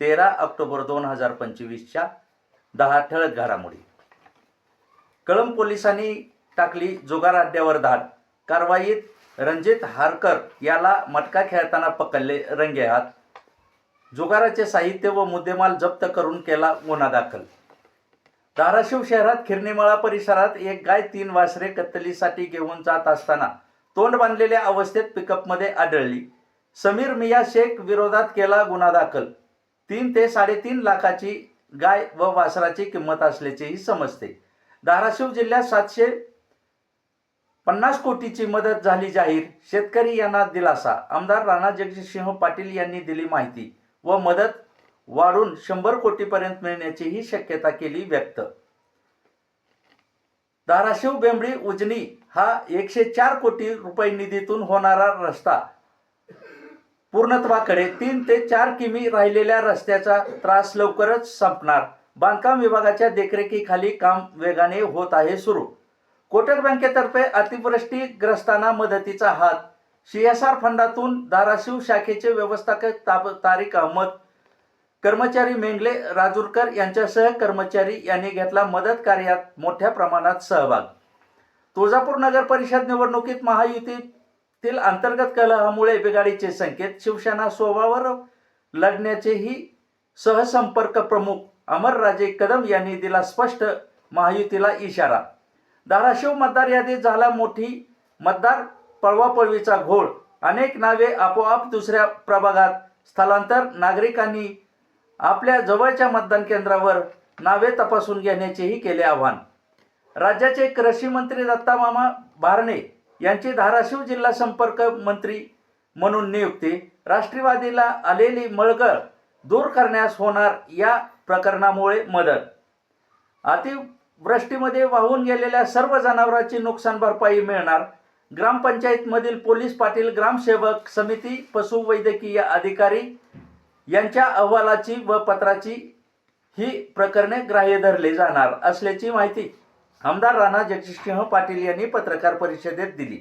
तेरा ऑक्टोबर दोन हजार पंचवीसच्या दहा ठळक घडामोडी. कळंब पोलिसांनी टाकली जुगार अड्ड्यावर धाड. कारवाईत रणजित हारकर याला मटका खेळताना पकडले रंगेहात जुगाराचे साहित्य व मुद्देमाल जप्त करून केला गुन्हा दाखल. धाराशिव शहरात खिरणीमळा परिसरात एक गाय तीन वासरे कत्तलीसाठी घेऊन जात असताना तोंड बांधलेल्या अवस्थेत पिकअपमध्ये आढळली. समीर मिया शेख विरोधात केला गुन्हा दाखल. तीन ते साडेतीन लाखाची गाय व वासराची किंमत असल्याचेही समजते. धाराशिव जिल्ह्यात सातशे पन्नास कोटीची मदत झाली जाहीर शेतकरी यांना दिलासा. आमदार राणा जगजितसिंह पाटील यांनी दिली माहिती व मदत वाढून शंभर कोटीपर्यंत मिळण्याचीही शक्यता केली व्यक्त. धाराशिव बेंबळी उजनी हा एकशे चार कोटी रुपये निधीतून होणारा रस्ता पूर्णत्वाकडे तीन ते चार किमी राहिलेल्या रस्त्याचा त्रास लवकरच संपणार. बांधकाम विभागाच्या देखरेखीखाली काम वेगाने होत आहे सुरू. कोटक बँकेतर्फे अतिवृष्टीग्रस्तांना मदतीचा हात. सीएसआर फंडातून धाराशिव शाखेचे व्यवस्थापक ताब तारिक अहमद कर्मचारी मेंगले राजूरकर यांच्यासह कर्मचारी यांनी घेतला मदत कार्यात मोठ्या प्रमाणात सहभाग. तुळजापूर नगर परिषद निवडणुकीत महायुती तील अंतर्गत कलहामुळे बिघाडीचे संकेत शिवसेना स्वभावावर लढण्याचेही सहसंपर्क प्रमुख अमरराजे कदम यांनी दिला स्पष्ट महायुतीला इशारा. धाराशिव मतदार यादीत झाला मोठी मतदार पळवापळवीचा घोळ. अनेक नावे आपोआप दुसऱ्या प्रभागात स्थलांतर. नागरिकांनी आपल्या जवळच्या मतदान केंद्रावर नावे तपासून घेण्याचेही केले आवाहन. राज्याचे कृषी मंत्री दत्तामामा भारणे यांची धाराशिव जिल्हा संपर्क मंत्री म्हणून नियुक्ती राष्ट्रवादीला आलेली मळगळ दूर करण्यास होणार या प्रकरणामुळे मदत. अतिवृष्टीमध्ये वाहून गेलेल्या सर्व जनावरांची नुकसान भरपाई मिळणार. ग्रामपंचायतमधील पोलीस पाटील ग्रामसेवक समिती पशुवैद्यकीय अधिकारी यांच्या अहवालाची व पत्राची ही प्रकरणे ग्राह्य धरले जाणार असल्याची माहिती आमदार राणा जगजितसिंह पाटील यांनी पत्रकार परिषदेत दिली.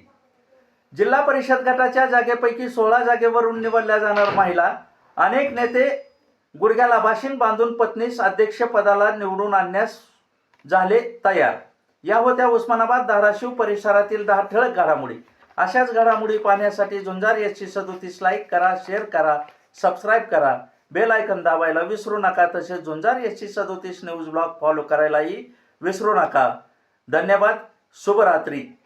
जिल्हा परिषद गटाच्या जागेपैकी सोळा जागेवरून निवडल्या जाणार महिला अनेक नेते गुडघ्याला भाषण बांधून पत्नीस अध्यक्षपदाला निवडून आणण्यास झाले तयार. या होत्या उस्मानाबाद धाराशिव परिसरातील दहा ठळक घडामोडी. अशाच घडामोडी पाहण्यासाठी झुंजार याची सदोतीस लाईक करा शेअर करा सबस्क्राईब करा. बेल आयकन दाबायला विसरू नका तसेच झुंजार याची सदोतीस न्यूज ब्लॉग फॉलो करायलाही विसरू नका. धन्यवाद शुभरात्री.